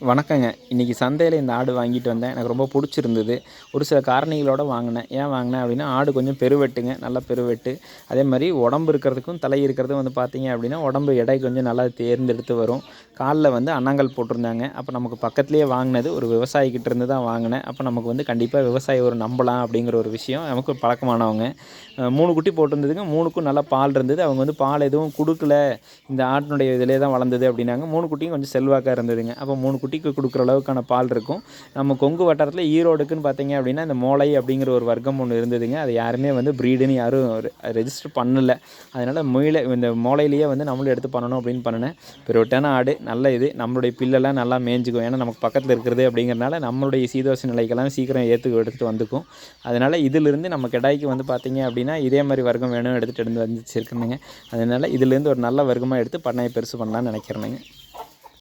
வணக்கங்க. இன்றைக்கி சந்தையில் இந்த ஆடு வாங்கிட்டு வந்தேன். எனக்கு ரொம்ப பிடிச்சிருந்தது. ஒரு சில காரணிகளோடு வாங்கினேன். ஏன் வாங்கினேன் அப்படின்னா ஆடு கொஞ்சம் பெருவெட்டுங்க. நல்லா பெருவெட்டு. அதே மாதிரி உடம்பு இருக்கிறதுக்கும் தலை இருக்கிறதும் வந்து பார்த்தீங்க அப்படின்னா உடம்பு எடை கொஞ்சம் நல்லா தேர்ந்தெடுத்து வரும். காலில் வந்து அண்ணாங்கல் போட்டிருந்தாங்க. அப்போ நமக்கு பக்கத்துலேயே வாங்கினது ஒரு விவசாயிக்கிட்ட இருந்து தான் வாங்கினேன். அப்போ நமக்கு வந்து கண்டிப்பாக விவசாயி ஒரு நம்பலாம் அப்படிங்கிற ஒரு விஷயம். நமக்கு பழக்கமானவங்க. மூணு குட்டி போட்டிருந்ததுங்க. மூணுக்கும் நல்லா பால் இருந்தது. அவங்க வந்து பால் எதுவும் கொடுக்கல. இந்த ஆட்டினுடைய இதிலே தான் வளர்ந்தது அப்படின்னாங்க. மூணு குட்டியும் கொஞ்சம் செல்வாக்காக இருந்ததுங்க. அப்போ மூணு குட்டிக்கு கொடுக்குற அளவுக்கான பால் இருக்கும். நம்ம கொங்கு வட்டாரத்தில் ஈரோடுக்குன்னு பார்த்தீங்க அப்படின்னா இந்த மோளை அப்படிங்கிற ஒரு வர்க்கம் ஒன்று இருந்ததுங்க. அது யாருமே வந்து ப்ரீடுன்னு யாரும் ரெஜிஸ்டர் பண்ணலை. அதனால் மொயில இந்த மோளையிலேயே வந்து நம்மளும் எடுத்து பண்ணணும் அப்படின்னு பண்ணினேன். பெருவட்டான ஆடு. நல்ல இது. நம்மளுடைய பில்லெல்லாம் நல்லா மேய்ஞ்சிக்கும். ஏன்னா நமக்கு பக்கத்தில் இருக்கிறது அப்படிங்கிறனால நம்மளுடைய சீதோஷ நிலைக்கெல்லாம் சீக்கிரம் ஏற்று எடுத்துகிட்டு வந்துக்கும். அதனால் இதிலிருந்து நம்ம கிடாய்க்கு வந்து பார்த்திங்க அப்படின்னா இதே மாதிரி வர்க்கம் வேணும் எடுத்துகிட்டு எடுத்து வந்துச்சிருக்கணுங்க அதனால் இதிலேருந்து ஒரு நல்ல வர்க்கமாக எடுத்து பண்ணையை பெருசு பண்ணலான்னு நினைக்கிறேனுங்க.